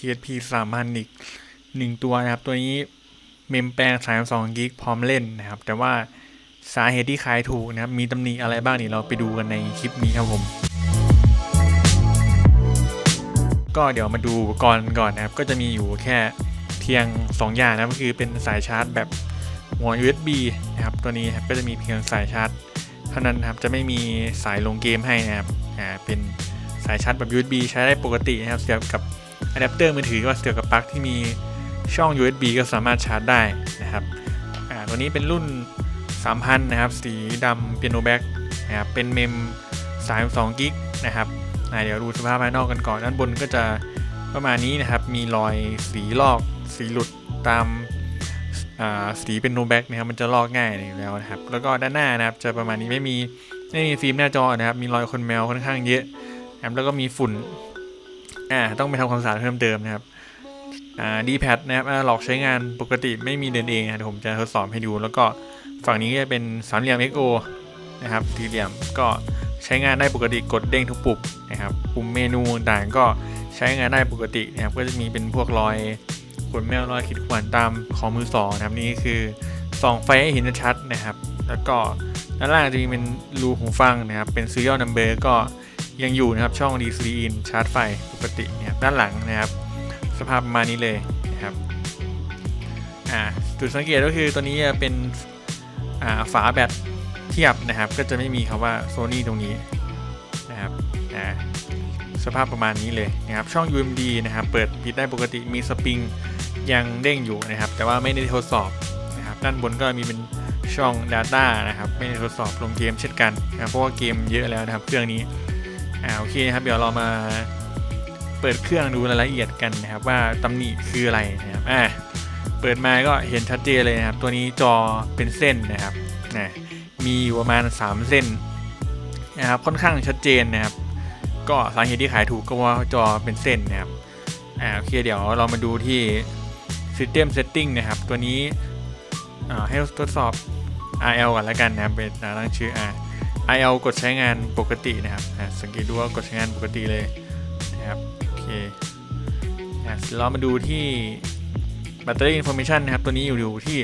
PSP 3,000อีกหนึ่งตัวนะครับ ตัวนี้เมมแปลง32กิกพร้อมเล่นนะครับ แต่ว่าสาเหตุที่ขายถูกนะครับ มีตำหนิอะไรบ้างนี่เราไปดูกันในคลิปนี้ครับผม ก็เดี๋ยวมาดูอุปกรณ์ก่อนนะครับ ก็จะมีอยู่แค่เพียง 2 อย่างนะก็คือเป็นสายชาร์จแบบหัว USB นะครับ ตัวนี้ครับก็จะมีเพียงสายชาร์จเท่านั้นครับจะไม่มีสายลงเกมให้นะครับอ่าเป็นสายชาร์จแบบ USB ใช้ได้ปกตินะครับเสียบกับ อะแดปเตอร์มือถือก็เสียบกับปลั๊กที่มีช่อง USB ก็สามารถชาร์จได้นะครับตัวนี้เป็นรุ่น 3,000 นะครับ สีดำเปียโนแบ็กนะครับ เป็นเมม 32กิกนะครับเดี๋ยวดูสภาพภายนอกกันก่อน ด้านบนก็จะประมาณนี้นะครับ มีรอยสีลอก สีหลุดตามสีเป็นโนแบ็กนะครับ มันจะลอกง่ายอยู่แล้วนะครับ แล้วก็ด้านหน้านะครับ จะประมาณนี้ไม่มีไม่มีฟิล์มหน้าจอนะครับ มีรอยคนแมวค่อนข้างเยอะนะครับแล้วก็มีฝุ่น อ่าต้องไปทำความสะอาดเพิ่มเติมนะครับอ่าดีแพดนะครับหลอกใช้งานปกติไม่มีเดินเองนะผมจะทดสอบให้ดู แล้วก็ฝั่งนี้จะเป็นสามเหลี่ยม XO นะครับสี่เหลี่ยมก็ใช้งานได้ปกติกดเด้งทุกปุ่มนะครับปุ่มเมนูต่างๆก็ใช้งานได้ปกตินะครับก็จะมีเป็นพวกรอยขนแมวรอยขีดข่วนตามของมือสองนะครับนี่คือส่องไฟให้เห็นชัดนะครับ แล้วก็ด้านล่างจะมีเป็นรูหูฟังนะครับ เป็นซี r รียลนัมเบอร์ก็ ยังอยู่นะครับช่อง D3 in ชาร์จไฟปกตินะครับด้านหลังนะครับ สภาพประมาณนี้เลยนะครับอ่าจุดสังเกตก็คือตัวนี้จะเป็นอ่าฝาแบตเทียบนะครับ ก็จะไม่มีคำว่า Sony ตรงนี้นะครับอ่าสภาพประมาณนี้เลยนะครับ ช่อง UMD นะครับ เปิดปิดได้ปกติมีสปริงยังเด้งอยู่นะครับ แต่ว่าไม่ได้ทดสอบนะครับ ด้านบนก็มีเป็นช่อง Data นะครับ ไม่ได้ทดสอบลงเกมเช่นกันนะเพราะว่าเกมเยอะแล้วนะครับเครื่องนี้ อ่าโอเคนะครับ เดี๋ยวเรามาเปิดเครื่องดูรายละเอียดกันนะครับ ว่าตำหนิคืออะไรนะครับอ่าเปิดมาก็เห็นชัดเจนเลยนะครับ ตัวนี้จอเป็นเส้นนะครับนะมีอยู่ประมาณ 3 เส้นนะครับค่อนข้างชัดเจนนะครับ ก็สาเหตุที่ขายถูกก็ว่าจอเป็นเส้นนะครับอ่าโอเคเดี๋ยวเรามาดูที่ System Setting นะครับ ตัวนี้อ่าให้ทดสอบ RL ก่อนแล้วกันนะครับเป็นตั้งชื่อ R RL กดใช้งานปกตินะครับสังเกตดูว่ากดใช้งานปกติเลยนะครับโอเคอ่าเรามาดูที่ Battery Information นะครับ ตัวนี้อยู่อยู่ที่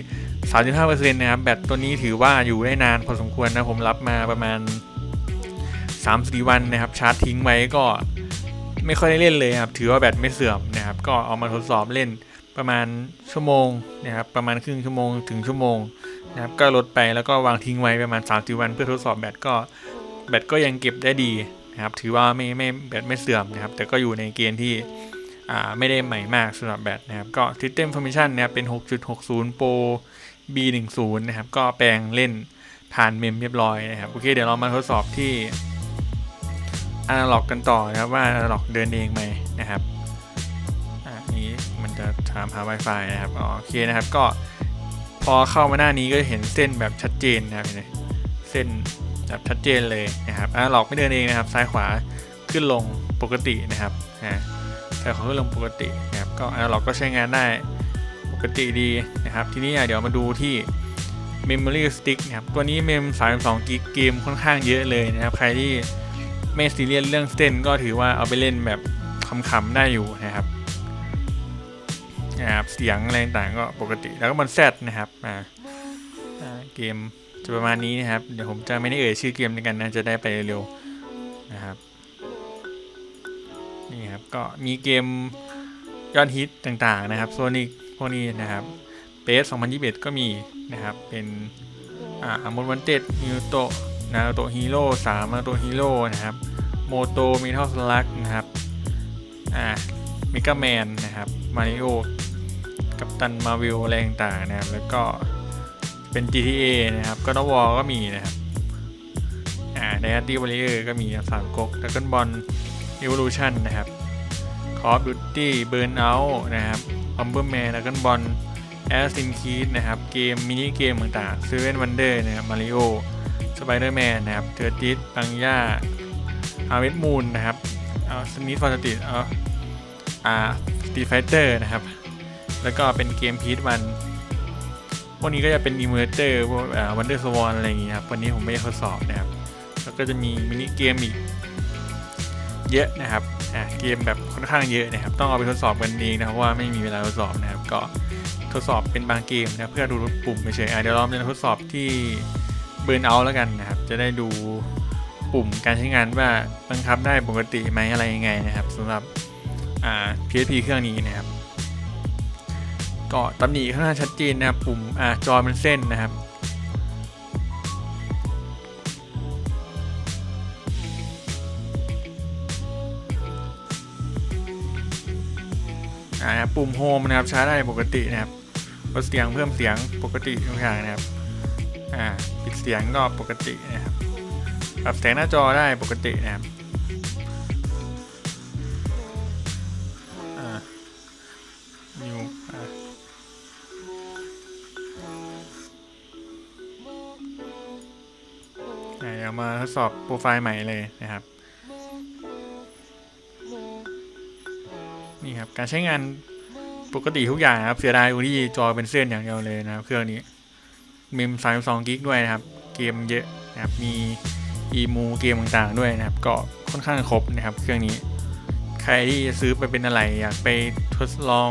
35%นะครับ แบตตัวนี้ถือว่าอยู่ได้นานพอสมควรนะ ผมรับมาประมาณ3-4วันนะครับ ชาร์จทิ้งไว้ก็ไม่ค่อยได้เล่นเลยครับ ถือว่าแบตไม่เสื่อมนะครับ ก็เอามาทดสอบเล่นประมาณชั่วโมงนะครับ ประมาณครึ่งชั่วโมงถึงชั่วโมง นะครับก็ลดไปแล้วก็วางทิ้งไว้ประมาณ3-4วัน เพื่อทดสอบแบตก็แบตก็ยังเก็บได้ดีนะครับ ถือว่าไม่ไม่แบตไม่เสื่อมนะครับ แต่ก็อยู่ในเกณฑ์ที่อ่าไม่ได้ใหม่มากสำหรับแบตนะครับ ก็ System Information นะครับเป็น 6.60 Pro B10 นะครับ ก็แปลงเล่นผ่านเมมเรียบร้อยนะครับ โอเค เดี๋ยวเรามาทดสอบที่อนาล็อกกันต่อนะครับ ว่าอนาล็อกเดินเองไหมนะครับอ่านี้มันจะถามหา Wi-Fi นะครับ โอเคนะครับ ก็ พอเข้ามาหน้านี้ก็จะเห็นเส้นแบบชัดเจนนะครับเห็นไหมเส้นแบบชัดเจนเลยนะครับอนาล็อกไม่เดินเองนะครับ ซ้ายขวาขึ้นลงปกตินะครับอ่าซ้ายขวาขึ้นลงปกตินะครับ ก็อนาล็อกก็ใช้งานได้ปกติดีนะครับ ทีนี้อ่เดี๋ยวมาดูที่ Memory Stick นะครับ ตัวนี้เมม32กิกเกมค่อนข้างเยอะเลยนะครับ ใครที่ไม่ซีเรียสเรื่องเส้นก็ถือว่าเอาไปเล่นแบบคำๆได้อยู่นะครับ นะครับเสียงอะไรต่างก็ปกติแล้วก็มันแซดนะครับอ่าเกมจะประมาณนี้นะครับ เดี๋ยวผมจะไม่ได้เอ่ยชื่อเกมในกันนะจะได้ไปเร็วนะครับนี่ครับก็มีเกมยอดฮิตต่างๆนะครับโซนิกพวกนี้นะครับเปส2021 ก็มีนะครับเป็นอ่ามอนวันเต็ดนิวโตนาโตฮีโร่สามนาโตฮีโร่นะครับโมโตมีเท่าสลักนะครับอ่าเมกาแมนนะครับมาริโอ กับตันมาวิลอะไรต่างๆนะครับ แล้วก็เป็น GTA นะครับก็นวอก็มีนะครับอ่าไดอาร์ตี้วอลเลอร์ก็มีสามก๊กดักกันบอลเอว u ชันนะครับคอร์ฟดูตี้เบิร์นเอาท์นะครับบัมเบอร์แมนดักกันบอลแอสซินคีดนะครับ เกม มินิเกมต่างๆซื้อเว่นวันเดอร์นะครับมาริโอสไปเดอร์แมนนะครับเทอร์ติสปังย่าอาเวทมูนนะครับเอาสมิธฟอร์ติสเอาอ่าสตีไฟเตอร์นะครับ แล้วก็เป็นเกมพีทวันพวกนี้ก็จะเป็นอิมเมอร์เตอร์พวกอ่าวันเดอร์สวอนอะไรอย่างเงี้ยครับ วันนี้ผมไม่ได้ทดสอบนะครับ แล้วก็จะมีมินิเกมอีกเยอะนะครับอะเกมแบบค่อนข้างเยอะนะครับ ต้องเอาไปทดสอบกันเองนะครับว่าไม่มีเวลาทดสอบนะครับ ก็ทดสอบเป็นบางเกมนะเพื่อดูปุ่มเฉยๆเดี๋ยวเราจะทดสอบที่เบิร์นเอาแล้วกันนะครับ จะได้ดูปุ่มการใช้งานว่าบังคับได้ปกติไหมอะไรยังไงนะครับสำหรับอ่า PSP เครื่องนี้นะครับ ก็ตำหนิค่อนข้างชัดเจนนะครับปุ่มอ่าจอเป็นเส้นนะครับอ่านะปุ่มโฮมนะครับใช้ได้ปกตินะครับลดเสียงเพิ่มเสียงปกติทุกอย่างนะครับอ่าปิดเสียงก็ปกตินะครับปรับแสงหน้าจอได้ปกตินะครับ ดสอบโปรไฟล์ใหม่เลยนะครับ นี่ครับ การใช้งานปกติทุกอย่างครับ เสียดายตรงที่จอเป็นเส้นอย่างเดียวเลยนะครับ เครื่องนี้เมม32กิกด้วยนะครับ เกมเยอะนะครับ มีอีมูเกมต่างๆด้วยนะครับ ก็ค่อนข้างครบนะครับ เครื่องนี้ ใครที่จะซื้อไปเป็นอะไรอยากไปทดลอง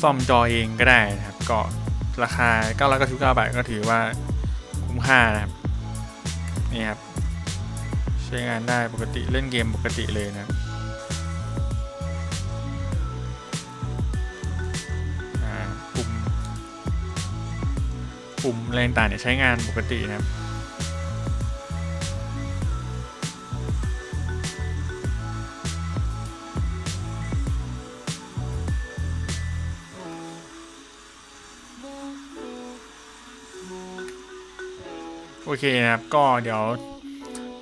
ซ่อมจอเองก็ได้นะครับ ก็ราคา 999 บาทก็ถือว่าคุ้มค่านะครับ ช้งานได้ปกติเล่นเกมปกติเลยนะอ่าปุ่มปุ่มอะไรต่างเนี่ยใช้งานปกตินะครับโอเคนะครับ ก็เดี๋ยว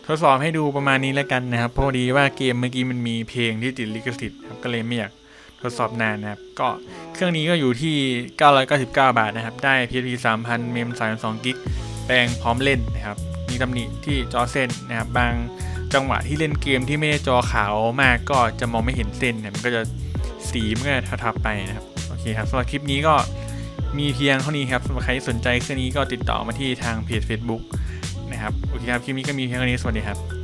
ทดสอบให้ดูประมาณนี้แล้วกันนะครับเพราะดีว่าเกมเมื่อกี้มันมีเพลงที่ติดลิขสิทธิ์ครับก็เลยไม่อยากทดสอบนานนะครับ ก็เครื่องนี้ก็อยู่ที่ 999 บาทนะครับ ได้ PSP 3000 เมม 32กิกแปลงพร้อมเล่นนะครับ มีตำหนิที่จอเส้นนะครับ บางจังหวะที่เล่นเกมที่ไม่ได้จอขาวมากก็จะมองไม่เห็นเส้นเนี่ยมันก็จะสีมันก็จะทับไปนะครับ โอเคครับสำหรับคลิปนี้ก็มีเพียงเท่านี้ครับสำหรับใครสนใจเครื่องนี้ก็ติดต่อมาที่ทางเพจ Facebook นะครับ โอเคครับ คลิปนี้ก็มีเพียงเท่านี้ สวัสดีครับ